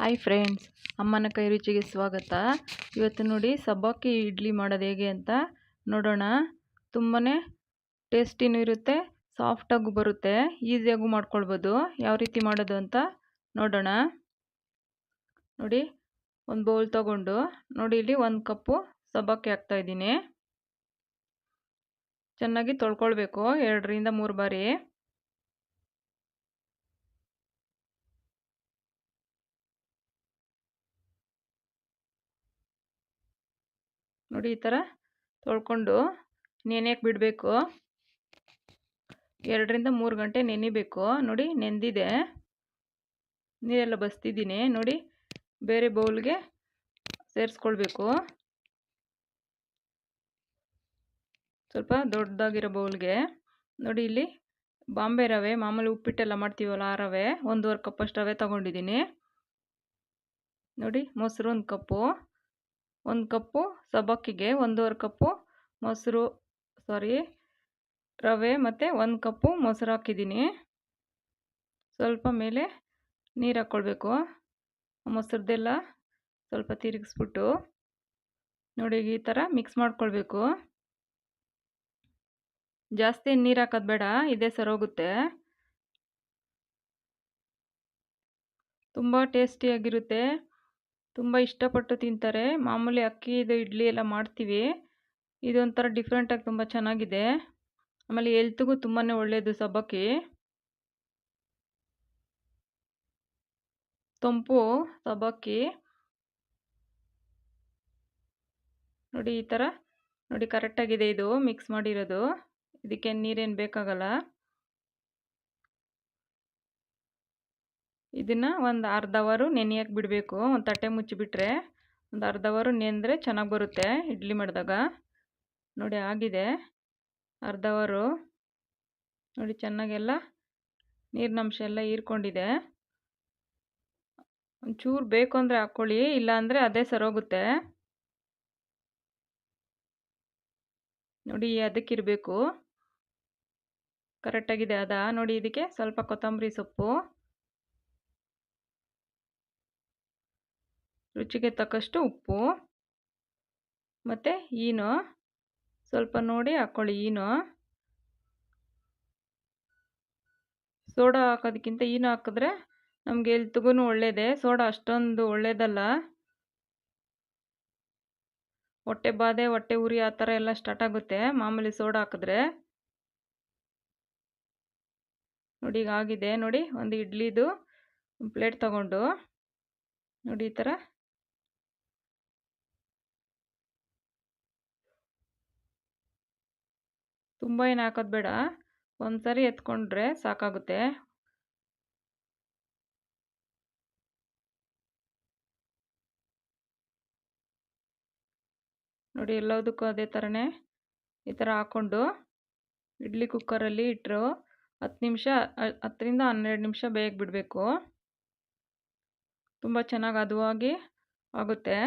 Hi friends ಅಮ್ಮನ ಕೈ ರುಚಿಗೆ ಸ್ವಾಗತ. ಇವತ್ತು ನೋಡಿ ಸಬ್ಬಕ್ಕಿ ಇಡ್ಲಿ ಮಾಡೋದು ಹೇಗೆ ಅಂತ ನೋಡೋಣ. ತುಂಬಾ ಟೇಸ್ಟಿನೂ ಇರುತ್ತೆ ಸಾಫ್ಟಾಗೂ ಬರುತ್ತೆ ಈಸಿಯಾಗೂ ಮಾಡ್ಕೊಳ್ಬೋದು. ಯಾವ ರೀತಿ ಮಾಡೋದು ಅಂತ ನೋಡೋಣ. ನೋಡಿ, ಒಂದು ಬೌಲ್ ತಗೊಂಡು, ನೋಡಿ ಇಲ್ಲಿ ಒಂದು ಕಪ್ಪು ಸಬ್ಬಕ್ಕಿ ಹಾಕ್ತಾಯಿದ್ದೀನಿ ಚೆನ್ನಾಗಿ ತೊಳ್ಕೊಳ್ಬೇಕು, ಎರಡರಿಂದ ಮೂರು ಬಾರಿ. ನೋಡಿ ಈ ಥರ ತೊಳ್ಕೊಂಡು ನೆನೆಯಕ್ಕೆ ಬಿಡಬೇಕು? ಎರಡರಿಂದ ಮೂರು ಗಂಟೆ ನೆನಿಬೇಕು. ನೋಡಿ ನೆಂದಿದೆ. ನೀರೆಲ್ಲ ಬಸ್ತಿದ್ದೀನಿ. ನೋಡಿ ಬೇರೆ ಬೌಲ್ಗೆ ಸೇರಿಸ್ಕೊಳ್ಬೇಕು. ಸ್ವಲ್ಪ ದೊಡ್ಡದಾಗಿರೋ ಬೌಲ್ಗೆ ನೋಡಿ ಇಲ್ಲಿ ಬಾಂಬೆ ರವೆ, ಮಾಮೂಲಿ ಉಪ್ಪಿಟ್ಟೆಲ್ಲ ಮಾಡ್ತೀವಲ್ಲ ಆ ರವೆ, ಒಂದೂವರೆ ಕಪ್ಪಷ್ಟು ರವೆ ತೊಗೊಂಡಿದ್ದೀನಿ. ನೋಡಿ ಮೊಸರು ಒಂದು ಕಪ್ಪು. ಒಂದು ಕಪ್ಪು, ಸಬ್ಬಕ್ಕಿಗೆ ಒಂದೂವರೆ ಕಪ್ಪು ಮೊಸರು ಸಾರಿ ರವೆ ಮತ್ತು ಒಂದು ಕಪ್ಪು ಮೊಸರು ಹಾಕಿದ್ದೀನಿ. ಸ್ವಲ್ಪ ಮೇಲೆ ನೀರು ಹಾಕ್ಕೊಳ್ಬೇಕು ಮೊಸರದ್ದೆಲ್ಲ ಸ್ವಲ್ಪ ತಿರುಗಿಸ್ಬಿಟ್ಟು ನೋಡಿ ಈ ಥರ ಮಿಕ್ಸ್ ಮಾಡ್ಕೊಳ್ಬೇಕು. ಜಾಸ್ತಿ ನೀರು ಹಾಕೋದು ಬೇಡ, ಇದೇ ಸರೋಗುತ್ತೆ ತುಂಬ ಟೇಸ್ಟಿಯಾಗಿರುತ್ತೆ ತುಂಬ ಇಷ್ಟಪಟ್ಟು ತಿಂತಾರೆ. ಮಾಮೂಲಿ ಅಕ್ಕಿದು ಇಡ್ಲಿ ಎಲ್ಲ ಮಾಡ್ತೀವಿ. ಇದೊಂಥರ ಡಿಫ್ರೆಂಟಾಗಿ ತುಂಬ ಚೆನ್ನಾಗಿದೆ. ಆಮೇಲೆ ಎಲ್ತಿಗೂ ತುಂಬಾ ಒಳ್ಳೆಯದು ಸಬ್ಬಕ್ಕಿ. ತಂಪು ಸಬ್ಬಕ್ಕಿ. ನೋಡಿ ಈ ಥರ ನೋಡಿ ಕರೆಕ್ಟಾಗಿದೆ ಇದು. ಮಿಕ್ಸ್ ಮಾಡಿರೋದು. ಇದಕ್ಕೆ ನೀರೇನು ಬೇಕಾಗಲ್ಲ. ಇದನ್ನು ಒಂದು ಅರ್ಧ ಅವರು ನೆನೆಯಕ್ಕೆ ಬಿಡಬೇಕು. ಒಂದು ತಟ್ಟೆ ಮುಚ್ಚಿಬಿಟ್ರೆ ಒಂದು ಅರ್ಧ ಅವರು ನೆಂದರೆ ಚೆನ್ನಾಗಿ ಬರುತ್ತೆ ಇಡ್ಲಿ ಮಾಡಿದಾಗ. ನೋಡಿ ಆಗಿದೆ. ಅರ್ಧ ಅವರು ನೋಡಿ ಚೆನ್ನಾಗೆಲ್ಲ ನೀರಿನಂಶ ಎಲ್ಲ ಹೀರ್ಕೊಂಡಿದೆ. ಒಂಚೂರು ಬೇಕು ಅಂದರೆ ಹಾಕ್ಕೊಳ್ಳಿ ಇಲ್ಲಾಂದರೆ ಅದೇ ಸರೋಗುತ್ತೆ. ನೋಡಿ ಅದಕ್ಕಿರಬೇಕು ಕರೆಕ್ಟಾಗಿದೆ ಅದ. ನೋಡಿ ಇದಕ್ಕೆ ಸ್ವಲ್ಪ ಕೊತ್ತಂಬರಿ ಸೊಪ್ಪು. ರುಚಿಗೆ ತಕ್ಕಷ್ಟು ಉಪ್ಪು, ಮತ್ತು ಈನು, ಸ್ವಲ್ಪ ನೋಡಿ ಹಾಕ್ಕೊಳ್ಳಿ ಈನು. ಸೋಡಾ ಹಾಕೋದಕ್ಕಿಂತ ಈನು ಹಾಕಿದ್ರೆ ನಮಗೆ ಎಲ್ತಿಗೂ ಒಳ್ಳೆಯದೇ ಸೋಡಾ ಅಷ್ಟೊಂದು ಒಳ್ಳೆಯದಲ್ಲ ಹೊಟ್ಟೆ ಬಾಧೆ, ಹೊಟ್ಟೆ ಉರಿ ಆ ಥರ ಎಲ್ಲ ಸ್ಟಾರ್ಟ್ ಆಗುತ್ತೆ, ಮಾಮೂಲಿ ಸೋಡಾ ಹಾಕಿದ್ರೆ. ನೋಡಿ ಈಗ ಆಗಿದೆ, ನೋಡಿ ಒಂದು ಇಡ್ಲಿದು ಪ್ಲೇಟ್ ತಗೊಂಡು. ನೋಡಿ ಈ ಥರ. ತುಂಬ ಏನು ಹಾಕೋದು ಬೇಡ. ಒಂದು ಸರಿ ಎತ್ಕೊಂಡ್ರೆ ಸಾಕಾಗುತ್ತೆ. ನೋಡಿ ಎಲ್ಲದಕ್ಕೂ ಅದೇ ಥರನೇ ಈ ಥರ ಹಾಕ್ಕೊಂಡು ಇಡ್ಲಿ ಕುಕ್ಕರಲ್ಲಿ ಇಟ್ಟರು ಹತ್ತು ನಿಮಿಷ, ಹತ್ತರಿಂದ ಹನ್ನೆರಡು ನಿಮಿಷ ಬೇಗ ಬಿಡಬೇಕು. ತುಂಬ ಚೆನ್ನಾಗಿ ಅದುವಾಗಿ ಆಗುತ್ತೆ.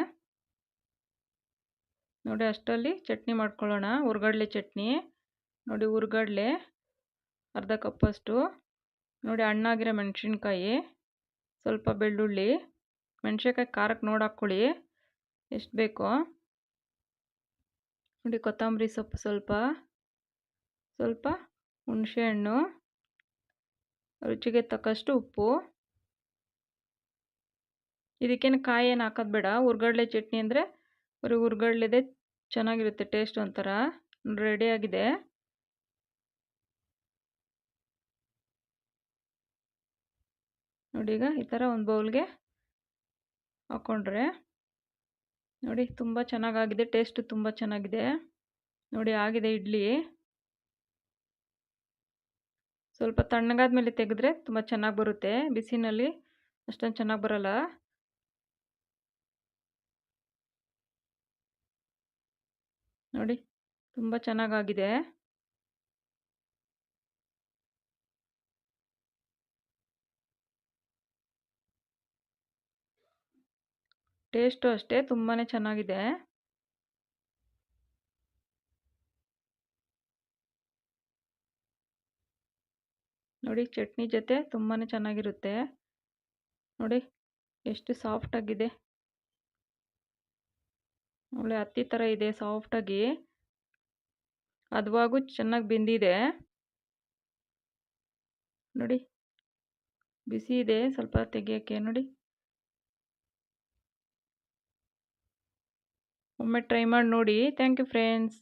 ನೋಡಿ ಅಷ್ಟರಲ್ಲಿ ಚಟ್ನಿ ಮಾಡ್ಕೊಳ್ಳೋಣ. ಹುರ್ಗಡ್ಲೆ ಚಟ್ನಿ. ನೋಡಿ ಹುರ್ಗಡ್ಲೆ, ಅರ್ಧ ಕಪ್ಪಷ್ಟು ನೋಡಿ ಹಣ್ಣಾಗಿರೋ ಮೆಣಸಿನ್ಕಾಯಿ, ಸ್ವಲ್ಪ ಬೆಳ್ಳುಳ್ಳಿ, ಮೆಣಸಿನ್ಕಾಯಿ ಖಾರಕ್ಕೆ ನೋಡಿ ಹಾಕ್ಕೊಳ್ಳಿ, ಎಷ್ಟು ಬೇಕೋ. ನೋಡಿ ಕೊತ್ತಂಬರಿ ಸೊಪ್ಪು ಸ್ವಲ್ಪ ಸ್ವಲ್ಪ ಹುಣಸೆಹಣ್ಣು ರುಚಿಗೆ ತಕ್ಕಷ್ಟು ಉಪ್ಪು. ಇದಕ್ಕೇನು ಕಾಯಿ ಏನು ಹಾಕೋದು ಬೇಡ, ಹುರ್ಗಡ್ಲೆ ಚಟ್ನಿ ಅಂದರೆ ಬರೀ ಹುರ್ಗಡ್ಲೆದೇ ಚೆನ್ನಾಗಿರುತ್ತೆ, ಟೇಸ್ಟ್ ಒಂಥರ. ರೆಡಿಯಾಗಿದೆ ನೋಡಿ ಈಗ ಈ ಥರ ಒಂದು ಬೌಲ್ಗೆ ಹಾಕ್ಕೊಂಡ್ರೆ ನೋಡಿ ತುಂಬ ಚೆನ್ನಾಗಾಗಿದೆ, ಟೇಸ್ಟು ತುಂಬ ಚೆನ್ನಾಗಿದೆ. ನೋಡಿ ಆಗಿದೆ ಇಡ್ಲಿ. ಸ್ವಲ್ಪ ತಣ್ಣಗಾದ ಮೇಲೆ ತೆಗೆದ್ರೆ ತುಂಬ ಚೆನ್ನಾಗಿ ಬರುತ್ತೆ. ಬಿಸಿನಲ್ಲಿ ಅಷ್ಟೊಂದು ಚೆನ್ನಾಗಿ ಬರಲ್ಲ. ನೋಡಿ ತುಂಬ ಚೆನ್ನಾಗಾಗಿದೆ. ಟೇಸ್ಟು ಅಷ್ಟೇ ತುಂಬಾ ಚೆನ್ನಾಗಿದೆ. ನೋಡಿ ಚಟ್ನಿ ಜೊತೆ ತುಂಬಾ ಚೆನ್ನಾಗಿರುತ್ತೆ. ನೋಡಿ ಎಷ್ಟು ಸಾಫ್ಟಾಗಿದೆ. ಒಳ್ಳೆ ಹತ್ತಿ ಥರ ಇದೆ ಸಾಫ್ಟಾಗಿ. ಅದುವಾಗೂ ಚೆನ್ನಾಗಿ ಬೆಂದಿದೆ. ನೋಡಿ ಬಿಸಿ ಇದೆ ಸ್ವಲ್ಪ ತೆಗಿಯೋಕ್ಕೆ ನೋಡಿ. ಒಮ್ಮೆ ಟ್ರೈ ಮಾಡಿ ನೋಡಿ. Thank you friends